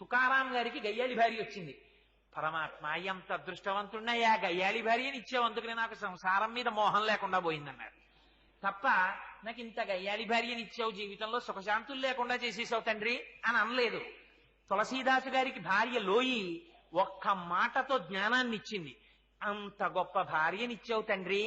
తుకారాం గారికి గయ్యాలి భార్య వచ్చింది. పరమాత్మ ఎంత అదృష్టవంతున్నయ్యా గయ్యాలి భార్యని ఇచ్చావు అందుకనే నాకు సంసారం మీద మోహం లేకుండా పోయిందన్నారు. తప్ప నాకు ఇంత గయ్యాలి భార్యని ఇచ్చావు జీవితంలో సుఖశాంతులు లేకుండా చేసేసావు తండ్రి అని అనలేదు. తులసీదాసు గారికి భార్య లోయి ఒక్క మాటతో జ్ఞానాన్ని ఇచ్చింది అంత గొప్ప భార్యనిచ్చావు తండ్రి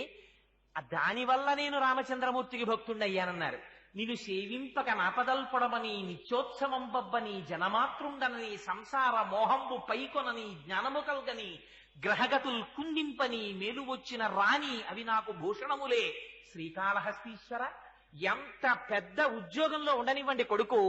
దానివల్ల నేను రామచంద్రమూర్తికి భక్తుండయ్యానన్నారు నిన్ను సేవింపక నాపదల్పడమని నిత్యోత్సవం బబ్బని జనమాతృండనని సంసార మోహంబు పైకొనని జ్ఞానము కల్గని గ్రహగతుల్ కుందింపని మేలు వచ్చిన రాణి అవి నాకు భూషణములే. శ్రీకాళహస్తీశ్వర ఎంత పెద్ద ఉద్యోగంలో ఉండనివ్వండి కొడుకు.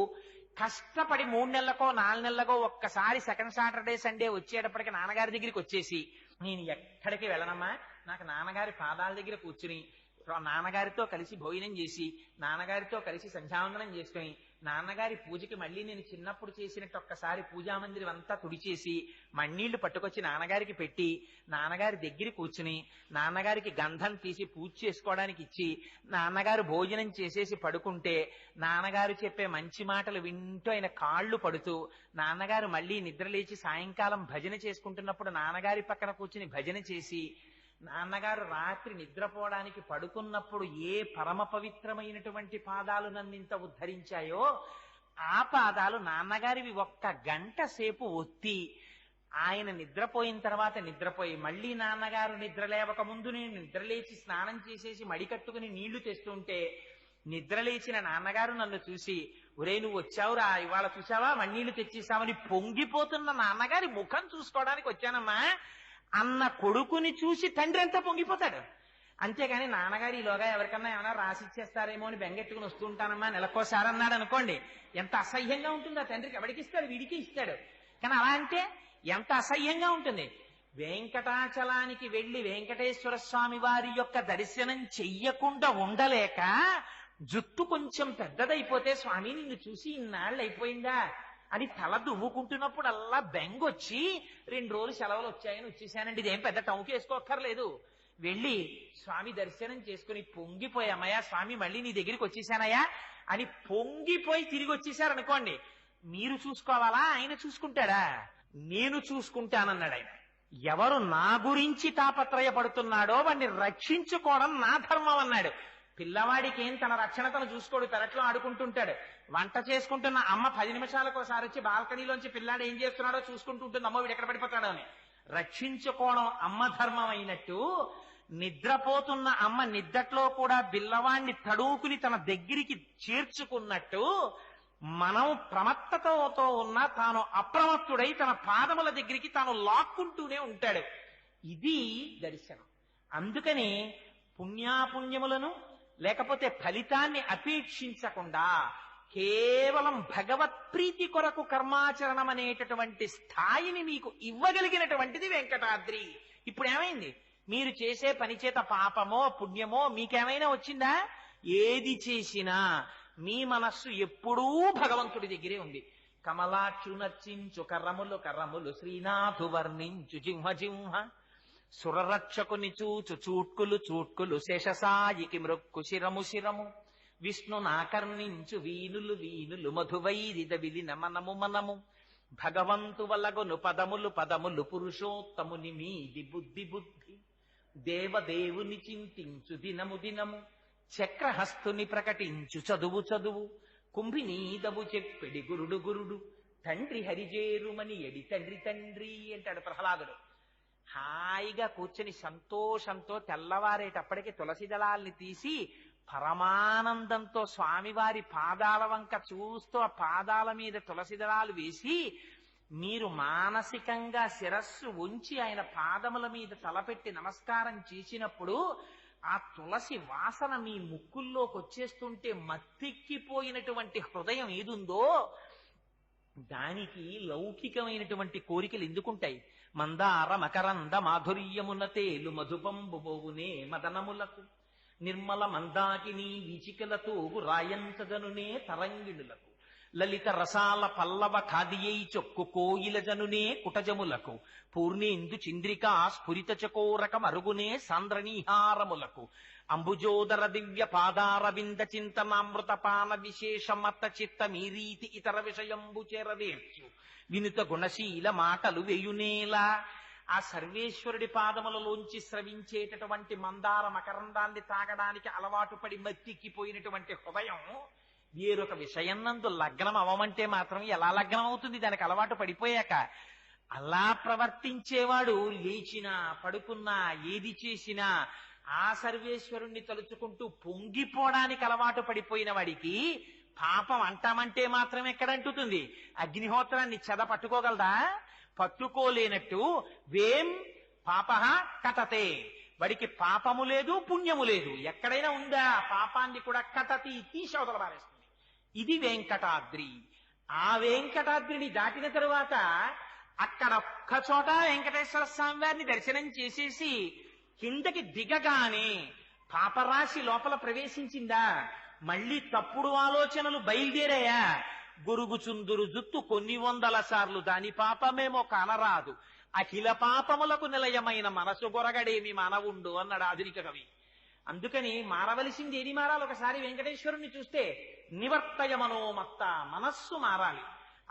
కష్టపడి మూడు నెలలకో నాలుగు నెలలకో ఒక్కసారి సెకండ్ సాటర్డే సండే వచ్చేటప్పటికి నాన్నగారి దగ్గరికి వచ్చేసి నేను ఎక్కడికి వెళ్ళనమ్మా? నాకు నాన్నగారి పాదాల దగ్గర కూర్చుని నాన్నగారితో కలిసి భోజనం చేసి నాన్నగారితో కలిసి సంధ్యావందనం చేసుకుని నాన్నగారి పూజకి మళ్ళీ నేను చిన్నప్పుడు చేసినట్టు ఒక్కసారి పూజామందిరం అంతా తుడిచేసి మಣ್ಣీళ్ళు పట్టుకొచ్చి నాన్నగారికి పెట్టి నాన్నగారి దగ్గర కూర్చుని నాన్నగారికి గంధం తీసి పూజ చేసుకోవడానికి ఇచ్చి నాన్నగారు భోజనం చేసేసి పడుకుంటే నాన్నగారు చెప్పే మంచి మాటలు వింటూ ఆయన కాళ్ళు పడుతూ నాన్నగారు మళ్ళీ నిద్రలేచి సాయంకాలం భజన చేసుకుంటున్నప్పుడు నాన్నగారి పక్కన కూర్చుని భజన చేసి నాన్నగారు రాత్రి నిద్రపోవడానికి పడుకున్నప్పుడు ఏ పరమ పవిత్రమైనటువంటి పాదాలు నన్నింత ఉద్ధరించాయో ఆ పాదాలు నాన్నగారివి ఒక్క గంట సేపు ఒత్తి. ఆయన నిద్రపోయిన తర్వాత నిద్రపోయి మళ్ళీ నాన్నగారు నిద్ర లేవక ముందు నేను నిద్రలేచి స్నానం చేసేసి మడి కట్టుకుని నీళ్ళు తెస్తుంటే నిద్రలేచిన నాన్నగారు నన్ను చూసి ఒరే నువ్వు వచ్చావురా ఇవాళ చూసావా? మಣ್ಣీళ్ళు తెచ్చేసావని పొంగిపోతున్న నాన్నగారి ముఖం చూసుకోవడానికి వచ్చానమ్మా. అన్న కొడుకుని చూసి తండ్రి అంతా పొంగిపోతాడు. అంతేగాని నాన్నగారు ఈలోగా ఎవరికన్నా ఏమైనా రాసిచ్చేస్తారేమో అని బెంగెట్టుకుని వస్తుంటానమ్మా నెలకోసారి అన్నాడు అనుకోండి. ఎంత అసహ్యంగా ఉంటుంది ఆ తండ్రికి. ఎవరికి ఇస్తాడు? వీడికి ఇస్తాడు. కానీ అలా అంటే ఎంత అసహ్యంగా ఉంటుంది? వెంకటాచలానికి వెళ్ళి వెంకటేశ్వర స్వామి వారి యొక్క దర్శనం చెయ్యకుండా ఉండలేక జుట్టు కొంచెం పెద్దదైపోతే స్వామి నిన్ను చూసి ఇన్నాళ్ళు అయిపోయిందా అని తల దువ్వుకుంటున్నప్పుడల్లా బెంగొచ్చి రెండు రోజులు సెలవులు వచ్చాయని వచ్చేసానండి. ఇదేం పెద్ద టౌకి వేసుకోక్కర్లేదు. వెళ్ళి స్వామి దర్శనం చేసుకుని పొంగిపోయి అమ్మయ్యా స్వామి మళ్ళీ నీ దగ్గరికి వచ్చేసానయ్యా అని పొంగిపోయి తిరిగి వచ్చేసారనుకోండి. మీరు చూసుకోవాలా? ఆయన చూసుకుంటాడా? నేను చూసుకుంటానన్నాడు ఆయన. ఎవరు నా గురించి తాపత్రయపడుతున్నాడో వాడిని రక్షించుకోవడం నా ధర్మం అన్నాడు. పిల్లవాడికి ఏం తన రక్షణ తను చూసుకోడు పెరట్లో ఆడుకుంటుంటాడు. వంట చేసుకుంటున్న అమ్మ పది నిమిషాలకు ఒకసారి వచ్చి బాల్కనీలోంచి పిల్లాడు ఏం చేస్తున్నాడో చూసుకుంటూ ఉంటుంది అమ్మ వీడు ఎక్కడ పడిపోతాడో అని. రక్షించుకోవడం అమ్మ ధర్మం అయినట్టు నిద్రపోతున్న అమ్మ నిద్దట్లో కూడా బిల్లవాణ్ణి తడువుకుని తన దగ్గరికి చేర్చుకున్నట్టు మనం ప్రమత్తతతో ఉన్న తాను అప్రమత్తుడై తన పాదముల దగ్గరికి తాను లాక్కుంటూనే ఉంటాడు. ఇది దర్శనం. అందుకని పుణ్యాపుణ్యములను లేకపోతే ఫలితాన్ని అపేక్షించకుండా కేవలం భగవత్ ప్రీతి కొరకు కర్మాచరణం అనేటటువంటి స్థాయిని మీకు ఇవ్వగలిగినటువంటిది వెంకటాద్రి. ఇప్పుడు ఏమైంది? మీరు చేసే పని చేత పాపమో పుణ్యమో మీకేమైనా వచ్చిందా? ఏది చేసినా మీ మనస్సు ఎప్పుడూ భగవంతుడి దగ్గరే ఉంది. కమలాక్షు నర్చించు కర్రములు కర్రములు శ్రీనాథు వర్ణించు జింహ జింహ. సురరక్షకుని చూచు చూట్కులు చూట్కులు శేషసాయికి మృక్కు శిరము శిరము. విష్ణునాకర్ణించు వీనులు వీనులు మధువైరిద విలిన మనము మనము. భగవంతు వలగొను పదములు పదములు పురుషోత్తముని మీది బుద్ధి బుద్ధి. దేవదేవుని చింతించు దినము దినము. చక్రహస్తుని ప్రకటించు చదువు చదువు. కుంభినీదవు చెప్పెడి గురుడు గురుడు. తండ్రి హరిజేరుమని ఎడి తండ్రి తండ్రి అంటాడు ప్రహ్లాదుడు. హాయిగా కూర్చొని సంతోషంతో తెల్లవారేటప్పటికి తులసి దళాల్ని తీసి పరమానందంతో స్వామివారి పాదాల వంక చూస్తూ ఆ పాదాల మీద తులసి దళాలు వేసి మీరు మానసికంగా శిరస్సు ఉంచి ఆయన పాదముల మీద తలపెట్టి నమస్కారం చేసినప్పుడు ఆ తులసి వాసన మీ ముక్కుల్లోకి వచ్చేస్తుంటే మత్తిక్కిపోయినటువంటి హృదయం ఏదుందో దానికి లౌకికమైనటువంటి కోరికలు ఎందుకుంటాయి? మందార మకరంద మాధుర్యమున తేలు మధుపంబుబోవునే మదనములకు. నిర్మల మందాకిని వీచికలతో రాయంచగనునే తరంగిణులకు. లలిత రసాల పల్లవ ఖాదియై చొక్కు కోయిల జనునే కుటజములకు పూర్ణేందు చింద్రికా స్ఫురిత చకోరకం అరుగునే సాంద్రనీహారములకు. అంబుజోదర దివ్య పాదార వింద చింతనామృత పాన విశేష మత చిత్త మీరీతి ఇతర విషయంబు చేరవేర్చు. వినుత గుణశీల మాటలు వేయునేలా ఆ సర్వేశ్వరుడి పాదములలోంచి స్రవించేటటువంటి మందార మకరందాన్ని తాగడానికి అలవాటు పడి మత్తిక్కిపోయినటువంటి హృదయం వేరొక విషయం నందు లగ్నం అవ్వమంటే మాత్రం ఎలా లగ్నం అవుతుంది? దానికి అలవాటు పడిపోయాక అలా ప్రవర్తించేవాడు లేచినా పడుకున్నా ఏది చేసినా ఆ సర్వేశ్వరుణ్ణి తలుచుకుంటూ పొంగిపోవడానికి అలవాటు పడిపోయిన వాడికి పాపం అంటామంటే మాత్రం ఎక్కడంటుతుంది అగ్నిహోత్రాన్ని చెద పట్టుకోగలదా? పట్టుకోలేనట్టు వేం పాప కటతే వాడికి పాపము లేదు పుణ్యము లేదు. ఎక్కడైనా ఉందా? పాపాన్ని కూడా కటతి తీసి అవతల పారేస్తుంది. ఇది వెంకటాద్రి. ఆ వెంకటాద్రిని దాటిన తరువాత అక్కడ ఒక్క చోట వెంకటేశ్వర స్వామి వారిని దర్శనం చేసేసి కిందకి దిగగానే పాపరాశి లోపల ప్రవేశించిందా? మళ్ళీ తప్పుడు ఆలోచనలు బయలుదేరాయా? గురుగుచుందురు జుత్తు కొన్ని వందల సార్లు. దాని పాపమేమో కానరాదు. అఖిల పాపములకు నిలయమైన మనసు గొరగడేమి మానవుండు అన్నాడు ఆధునిక కవి. అందుకని మారవలసింది ఏది మారాలి? ఒకసారి వెంకటేశ్వరుణ్ణి చూస్తే నివర్తయ మనోమత్త మనస్సు మారాలి.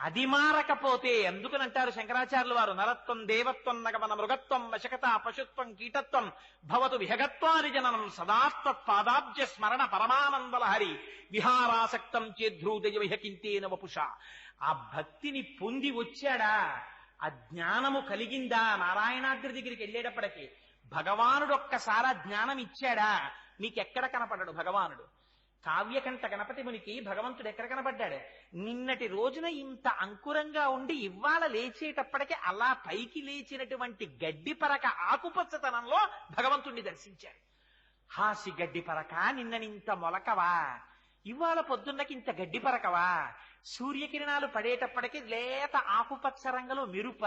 అది మారకపోతే అందుకనంటారు శంకరాచార్యులు వారు? నరత్వం దేవత్వం నగమన మృగత్వం వశకత పశుత్వం కీటత్వం భవతు విహగత్వాని జననం సదాస్తత్ పాదాబ్జ స్మరణ పరమానందలహరి విహారాసక్తం చేద్రూదయ విహకింతేన వపుష ఆ భక్తిని పొంది వచ్చాడా? ఆ జ్ఞానము కలిగిందా? నారాయణాద్రి దగ్గరికి వెళ్ళేటప్పటికి భగవానుడు ఒక్కసారి జ్ఞానం ఇచ్చాడా నీకెక్కడ కనపడడు భగవానుడు? కావ్యకంఠ గణపతి మునికి భగవంతుడు ఎక్కడ కనబడ్డాడు? నిన్నటి రోజున ఇంత అంకురంగా ఉండి ఇవాళ లేచేటప్పటికి అలా పైకి లేచినటువంటి గడ్డి పరక ఆకుపచ్చతనంలో భగవంతుణ్ణి దర్శించాడు. హాసి గడ్డి పరక నిన్ననింత మొలకవా? ఇవాళ పొద్దున్నకి ఇంత గడ్డి పరకవా? సూర్యకిరణాలు పడేటప్పటికి లేత ఆకుపచ్చ రంగులో మెరుప?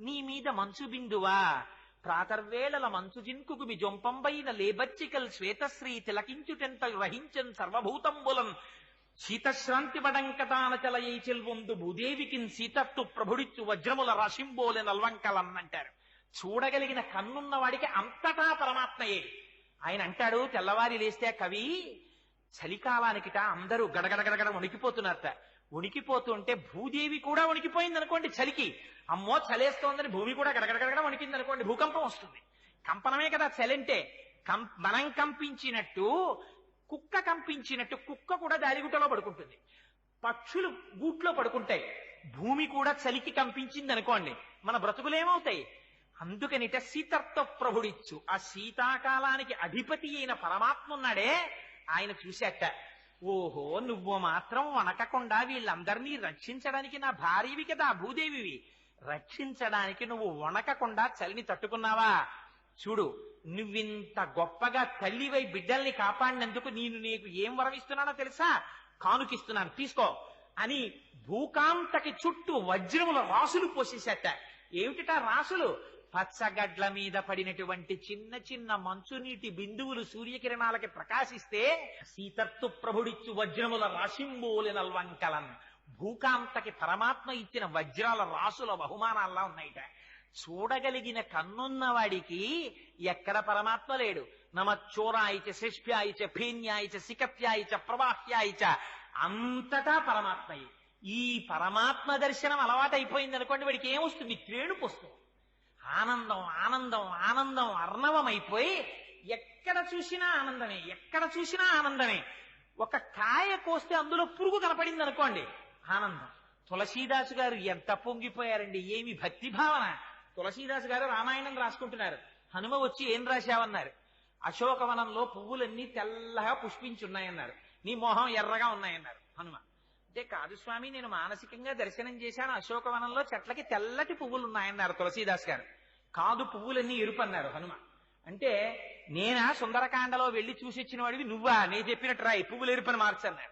నీ మీద మంచు బిందువా? ప్రాతర్వేళల మంచు జిన్కుకు మీ జొంపంబైన లేబచ్చికల్ శ్వేతశ్రీ తిలకించుటెంత వహించన్ సర్వభూతంబులం శీతశ్రాంతి వడంకటాన చలయై చెల్వొందు భూదేవికిన్ సీతత్తు ప్రభుడిచ్చు వజ్రముల రషింబోలె నల్వంకలన్నంటారు. చూడగలిగిన కన్నున్న వాడికి అంతటా పరమాత్మయే. ఆయన అంటాడు తెల్లవారి లేస్తే కవి చలికాలానికిట అందరూ గడగడగడగడ వణికిపోతున్నారట. వణికిపోతుంటే భూదేవి కూడా వణికిపోయింది అనుకోండి చలికి. అమ్మో చలేస్తోందని భూమి కూడా గడగడగడగడ వణికింది అనుకోండి భూకంపం వస్తుంది. కంపనమే కదా చలంటే. కం మనం కంపించినట్టు కుక్క కంపించినట్టు కుక్క కూడా దారిగుట్టలో పడుకుంటుంది. పక్షులు గూట్లో పడుకుంటాయి. భూమి కూడా చలికి కంపించింది అనుకోండి మన బ్రతుకులేమవుతాయి? అందుకనిట సీతర్త ప్రభుడిచ్చు. ఆ శీతాకాలానికి అధిపతి అయిన పరమాత్మ ఉన్నాడే ఆయన చూశాట ఓహో నువ్వు మాత్రం వనకకుండా వీళ్ళందరినీ రక్షించడానికి నా భార్యవి కదా భూదేవివి. రక్షించడానికి నువ్వు వణకకుండా చలిని తట్టుకున్నావా? చూడు నువ్వింత గొప్పగా తల్లివై బిడ్డల్ని కాపాడినందుకు నేను నీకు ఏం వరమిస్తున్నానో తెలుసా? కానుకిస్తున్నాను తీసుకో అని భూకాంతకి చుట్టూ వజ్రముల రాసులు పోసేసేట. ఏమిటిట రాసులు? పచ్చగడ్ల మీద పడినటువంటి చిన్న చిన్న మంచునీటి బిందువులు సూర్యకిరణాలకి ప్రకాశిస్తే సీతత్తు ప్రభుడిచ్చు వజ్రముల రాశింబోలిన వంకలన్ భూకాంతకి పరమాత్మ ఇచ్చిన వజ్రాల రాసుల బహుమానాల్లా ఉన్నాయిట. చూడగలిగిన కన్నున్న వాడికి ఎక్కడ పరమాత్మ లేడు. నమచ్చోరాయిచ శిష్ప్యాయిచ ఫేన్యాయిచ సికప్యాయిచ ప్రవాహ్యాయిచ అంతటా పరమాత్మయే. ఈ పరమాత్మ దర్శనం అలవాటైపోయింది అనుకోండి వాడికి ఏమొస్తుంది? త్రేణుపు వస్తుంది ఆనందం ఆనందం ఆనందం అర్ణవమైపోయి ఎక్కడ చూసినా ఆనందమే ఎక్కడ చూసినా ఆనందమే. ఒక కాయ కోస్తే అందులో పురుగు కనపడింది అనుకోండి ఆనందం. తులసీదాసు గారు ఎంత పొంగిపోయారండి ఏమి భక్తి భావన. తులసీదాసు గారు రామాయణం రాసుకుంటున్నారు. హనుమ వచ్చి ఏం రాశావన్నారు? అశోకవనంలో పువ్వులన్నీ తెల్లగా పుష్పించున్నాయన్నారు. నీ మొహం ఎర్రగా ఉన్నాయన్నారు హనుమ. అంటే కాదు స్వామి నేను మానసికంగా దర్శనం చేశాను. అశోకవనంలో చెట్లకి తెల్లటి పువ్వులు ఉన్నాయన్నారు తులసీదాస్ గారు. కాదు పువ్వులన్నీ ఎరుపు అన్నారు హనుమ. అంటే నేనా సుందరకాండలో వెళ్ళి చూసి వచ్చిన వాడివి నువ్వా? నేను చెప్పినట్టు రాయి పువ్వులు ఎరుపని మార్చన్నారు.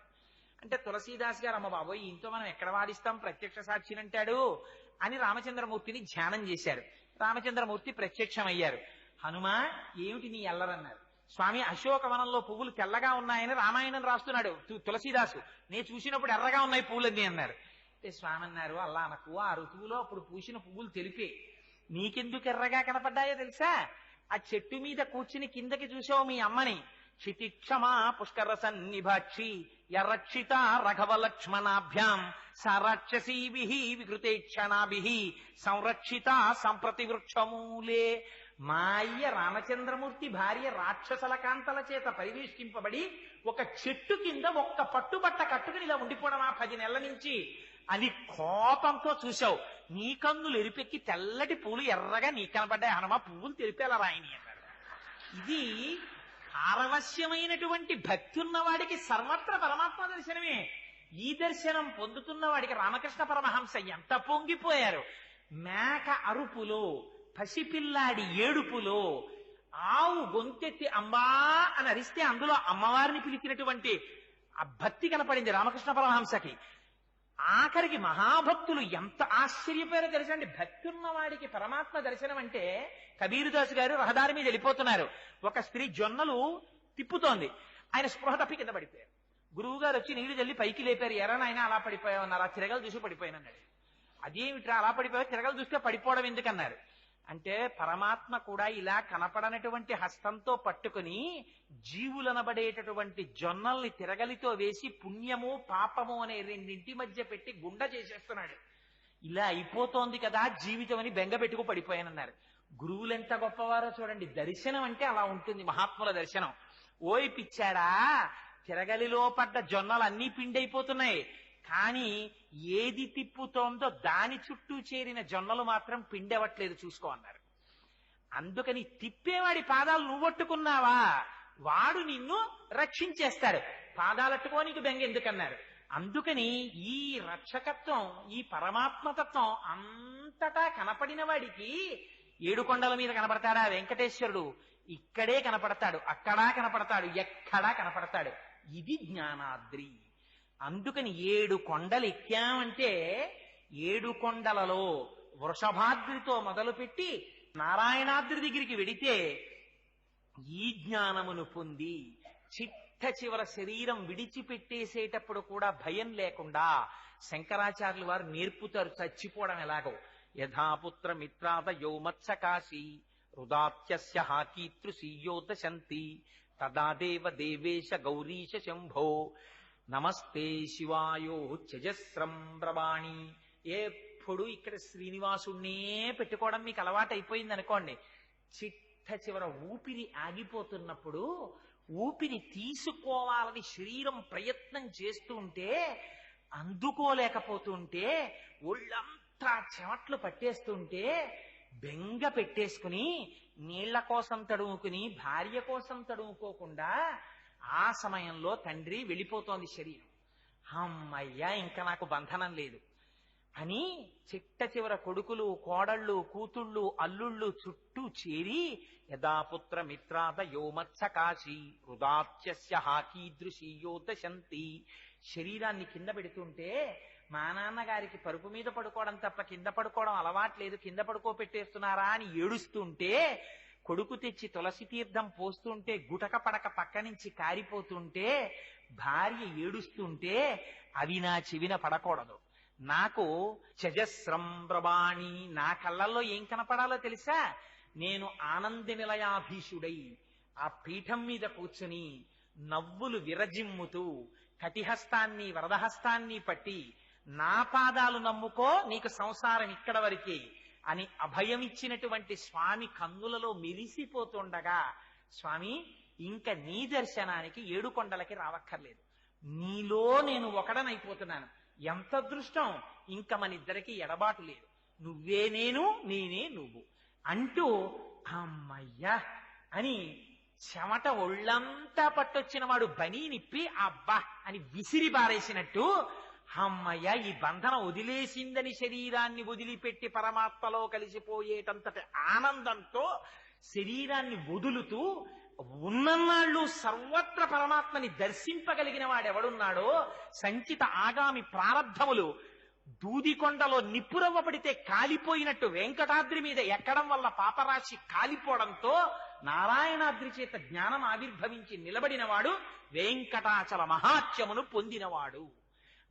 అంటే తులసీదాస్ గారు అమ్మ బాబోయ్ ఇంతో మనం ఎక్కడ వాదిస్తాం? ప్రత్యక్ష సాక్షిని అంటాడు అని రామచంద్రమూర్తిని ధ్యానం చేశారు. రామచంద్రమూర్తి ప్రత్యక్షమయ్యారు. హనుమ ఏమిటి నీ ఎల్లరన్నారు స్వామి అశోకవనంలో పువ్వులు తెల్లగా ఉన్నాయని రామాయణం రాస్తున్నాడు. తులసీదాసు నేను చూసినప్పుడు ఎర్రగా ఉన్నాయి పూలన్నీ అన్నారు. అంటే స్వామి అన్నారు అల్లా అనకు. ఆ ఋతువులో అప్పుడు పూసిన పువ్వులు తెలిపే. నీకెందుకు ఎర్రగా కనపడ్డాయో తెలుసా? ఆ చెట్టు మీద కూర్చుని కిందకి చూసావు మీ అమ్మని. క్షితిక్షమా పుష్కర సన్నిభాక్షి ఎర్రక్షిత రఘవ లక్ష్మణాభ్యాం సరాక్షసీభి వికృతేక్షణాభి సంరక్షిత సంప్రతి వృక్షమూలే మా అయ్య రామచంద్రమూర్తి భార్య రాక్షసల కాంతల చేత పరివేష్టింపబడి ఒక చెట్టు కింద ఒక్క పట్టుబట్ట కట్టుకుని ఇలా ఉండిపోవడం ఆ పది నెలల నుంచి. అని కోపంతో చూశావు. నీ కన్నులు ఎరిపెక్కి తెల్లటి పూలు ఎర్రగా నీ కనబడ్డాయి. హనుమ పువ్వులు తెలిపేలా రాయని అన్నాడు. ఇది పారవశ్యమైనటువంటి భక్తి ఉన్నవాడికి సర్వత్ర పరమాత్మ దర్శనమే. ఈ దర్శనం పొందుతున్న వాడికి రామకృష్ణ పరమహంస ఎంత పొంగిపోయారు. మేక అరుపులో పసిపిల్లాడి ఏడుపులో ఆవు గొంతెత్తి అమ్మా అని అరిస్తే అందులో అమ్మవారిని పిలిచినటువంటి ఆ భక్తి కనపడింది రామకృష్ణ పరమహంసకి. ఆఖరికి మహాభక్తులు ఎంత ఆశ్చర్యపోయారో తెలుసండి. భక్తి ఉన్నవాడికి పరమాత్మ దర్శనం అంటే కబీరుదాస్ గారు రహదారి మీద వెళ్ళిపోతున్నారు. ఒక స్త్రీ జొన్నలు తిప్పుతోంది. ఆయన స్పృహ తప్పి కింద పడిపోయారు. గురువు గారు వచ్చి నీళ్ళు చల్లి పైకి లేపారు. ఎరా నాయన అలా పడిపోయామన్నారు ఆ చిరగలు చూసి పడిపోయానన్నాడు అదేమిట్రా అలా పడిపోయావు? చిరగలు చూస్తే పడిపోవడం ఎందుకన్నారు? అంటే పరమాత్మ కూడా ఇలా కనపడనటువంటి హస్తంతో పట్టుకుని జీవులనబడేటటువంటి జొన్నల్ని తిరగలితో వేసి పుణ్యము పాపము అనే రెండింటి మధ్య పెట్టి గుండ చేసేస్తున్నాడు. ఇలా అయిపోతోంది కదా జీవితం అని బెంగ పెట్టుకు పడిపోయానన్నారు. గురువులు ఎంత గొప్పవారో చూడండి. దర్శనం అంటే అలా ఉంటుంది. మహాత్ముల దర్శనం. ఓయ్ పిచ్చాడా తిరగలిలో పడ్డ జొన్నలు అన్నీ పిండైపోతున్నాయి. కానీ ఏది తిప్పుతోందో దాని చుట్టూ చేరిన జొన్నలు మాత్రం పిండవట్లేదు చూసుకో అన్నారు. అందుకని తిప్పేవాడి పాదాలు నువ్వొట్టుకున్నావా? వాడు నిన్ను రక్షించేస్తాడు. పాదాలట్టుకో నీకు బెంగ ఎందుకన్నారు? అందుకని ఈ రక్షకత్వం ఈ పరమాత్మతత్వం అంతటా కనపడిన వాడికి ఏడుకొండల మీద కనపడతాడా వెంకటేశ్వరుడు? ఇక్కడే కనపడతాడు అక్కడా కనపడతాడు ఎక్కడా కనపడతాడు. ఇది జ్ఞానాద్రి. అందుకని ఏడు కొండలు ఎక్కామంటే ఏడు కొండలలో వృషభాద్రితో మొదలుపెట్టి నారాయణాద్రి దగ్గరికి వెడితే ఈ జ్ఞానమును పొంది చిట్ట చివర శరీరం విడిచిపెట్టేసేటప్పుడు కూడా భయం లేకుండా శంకరాచార్యులు వారు నేర్పుతారు చచ్చిపోవడం ఎలాగో. యథాపుత్ర మిత్రాద యౌమత్సకాశీ హృదాత్యస్య హాకీతృశీయోదశంతి తదాదేవ దేవేశ గౌరీశ శంభో. నమస్తే శివాయో త్యజస్రం బ్రవాణి ఎప్పుడు ఇక్కడ శ్రీనివాసుణ్ణే పెట్టుకోవడం మీకు అలవాటు అయిపోయింది అనుకోండి చిట్ట చివర ఊపిరి ఆగిపోతున్నప్పుడు ఊపిరి తీసుకోవాలని శరీరం ప్రయత్నం చేస్తుంటే అందుకోలేకపోతుంటే ఒళ్ళంతా చెమట్లు పట్టేస్తుంటే బెంగ పెట్టేసుకుని నీళ్ళ కోసం తడుముకుని భార్య కోసం తడుముకోకుండా ఆ సమయంలో తండ్రి వెళ్ళిపోతోంది శరీరం. అమ్మయ్యా ఇంకా నాకు బంధనం లేదు. అని చిట్ట చివర కొడుకులు కోడళ్ళు కూతుళ్ళు అల్లుళ్ళు చుట్టూ చేరి యథాపుత్ర మిత్రాద యోమత్సకాశి హృదాత్యస్య హాకీదృశీయోదశంతి శరీరాన్ని కింద పెడుతుంటే మా నాన్నగారికి పరుపు మీద పడుకోవడం తప్ప కింద పడుకోవడం అలవాట్లేదు కింద పడుకోపెట్టేస్తున్నారా అని ఏడుస్తుంటే కొడుకు తెచ్చి తులసి తీర్థం పోస్తుంటే గుటక పడక పక్క నుంచి కారిపోతుంటే భార్య ఏడుస్తుంటే అవి నా చెవిన పడకూడదు. నాకు చజస్రంబ్రవాణి నా కళ్ళల్లో ఏం కనపడాలో తెలుసా? నేను ఆనంద నిలయాభీషుడై ఆ పీఠం మీద కూర్చుని నవ్వులు విరజిమ్ముతూ కటిహస్తాన్ని వరదహస్తాన్ని పట్టి నా పాదాలు నమ్ముకో నీకు సంసారం ఇక్కడ వరకే అని అభయమిచ్చినటువంటి స్వామి కన్నులలో మెరిసిపోతుండగా స్వామి ఇంక నీ దర్శనానికి ఏడు కొండలకి రావక్కర్లేదు. నీలో నేను ఒకడనైపోతున్నాను. ఎంత అదృష్టం? ఇంక మన ఇద్దరికి ఎడబాటు లేదు. నువ్వే నేను నేనే నువ్వు అంటూ అమ్మయ్యా అని చెమట ఒళ్ళంతా పట్టొచ్చిన వాడు బనీ నిప్పి అబ్బా అని విసిరి పారేసినట్టు అమ్మయ్య ఈ బంధనం వదిలేసిందని శరీరాన్ని వదిలిపెట్టి పరమాత్మలో కలిసిపోయేటంతటి ఆనందంతో శరీరాన్ని వదులుతూ ఉన్ననాళ్ళు సర్వత్ర పరమాత్మని దర్శింపగలిగిన వాడెవడున్నాడో సంచిత ఆగామి ప్రారంధములు దూదికొండలో నిప్పురవ్వ పడితే కాలిపోయినట్టు వెంకటాద్రి మీద ఎక్కడం వల్ల పాపరాశి కాలిపోవడంతో నారాయణాద్రి చేత జ్ఞానం ఆవిర్భవించి నిలబడినవాడు వెంకటాచల మహాత్యమును పొందినవాడు.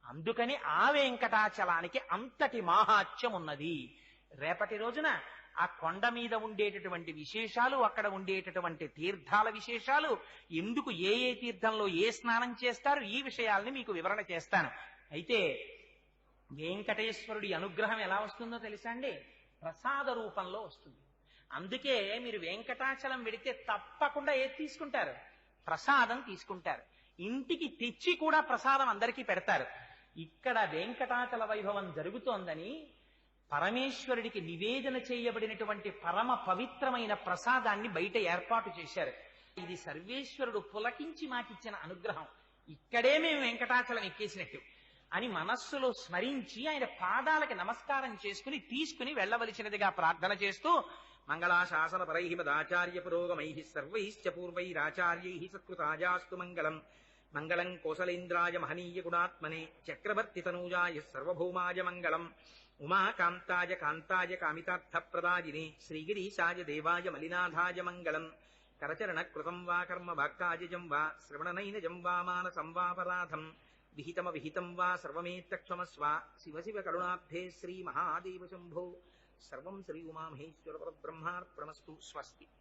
అందుకని ఆ వెంకటాచలానికి అంతటి మాహాత్యం ఉన్నది రేపటి రోజున ఆ కొండ మీద ఉండేటటువంటి విశేషాలు అక్కడ ఉండేటటువంటి తీర్థాల విశేషాలు ఎందుకు ఏ ఏ తీర్థంలో ఏ స్నానం చేస్తారు ఈ విషయాల్ని మీకు వివరణ చేస్తాను. అయితే వెంకటేశ్వరుడి అనుగ్రహం ఎలా వస్తుందో తెలుసా అండి? ప్రసాద రూపంలో వస్తుంది. అందుకే మీరు వెంకటాచలం వెడితే తప్పకుండా ఏది తీసుకుంటారు? ప్రసాదం తీసుకుంటారు. ఇంటికి తెచ్చి కూడా ప్రసాదం అందరికీ పెడతారు. ఇక్కడ వెంకటాచల వైభవం జరుగుతోందని పరమేశ్వరుడికి నివేదన చేయబడినటువంటి పరమ పవిత్రమైన ప్రసాదాన్ని బయట ఏర్పాటు చేశారు. ఇది సర్వేశ్వరుడు పులకించి మాకిచ్చిన అనుగ్రహం. ఇక్కడే మేము వెంకటాచలం ఎక్కేసినట్టు అని మనస్సులో స్మరించి ఆయన పాదాలకి నమస్కారం చేసుకుని తీసుకుని వెళ్ళవలసినదిగా ప్రార్థన చేస్తూ మంగళాశాసన పరై మదాచార్య పురోగమై సర్వైశ్చ పూర్వైరాచార్యై సత్కృతాజాస్తు మంగళం. మంగళం కోసలేంద్రాయ మహనీయ గుణాత్మనే చక్రవర్తి తనూజాయ సర్వభౌమాయ మంగళం ఉమాకాంతాయ కాంతాయ కామితార్థప్రదాయినే శ్రీగిరీశాయ దేవాయ మలినాథాయ మంగళం కరచరణ కృతం వా కర్మ వాక్కాజం వా శ్రవణనైనజం వా మానసం వాపరాధం విహితమ విహితం వా సర్వమేత్తక్షమస్వ శివ శివ కరుణాబ్ధే శ్రీ మహాదేవ శంభో సర్వం శ్రీ ఉమామహేశ్వర పరబ్రహ్మార్పణమస్తు స్వస్తి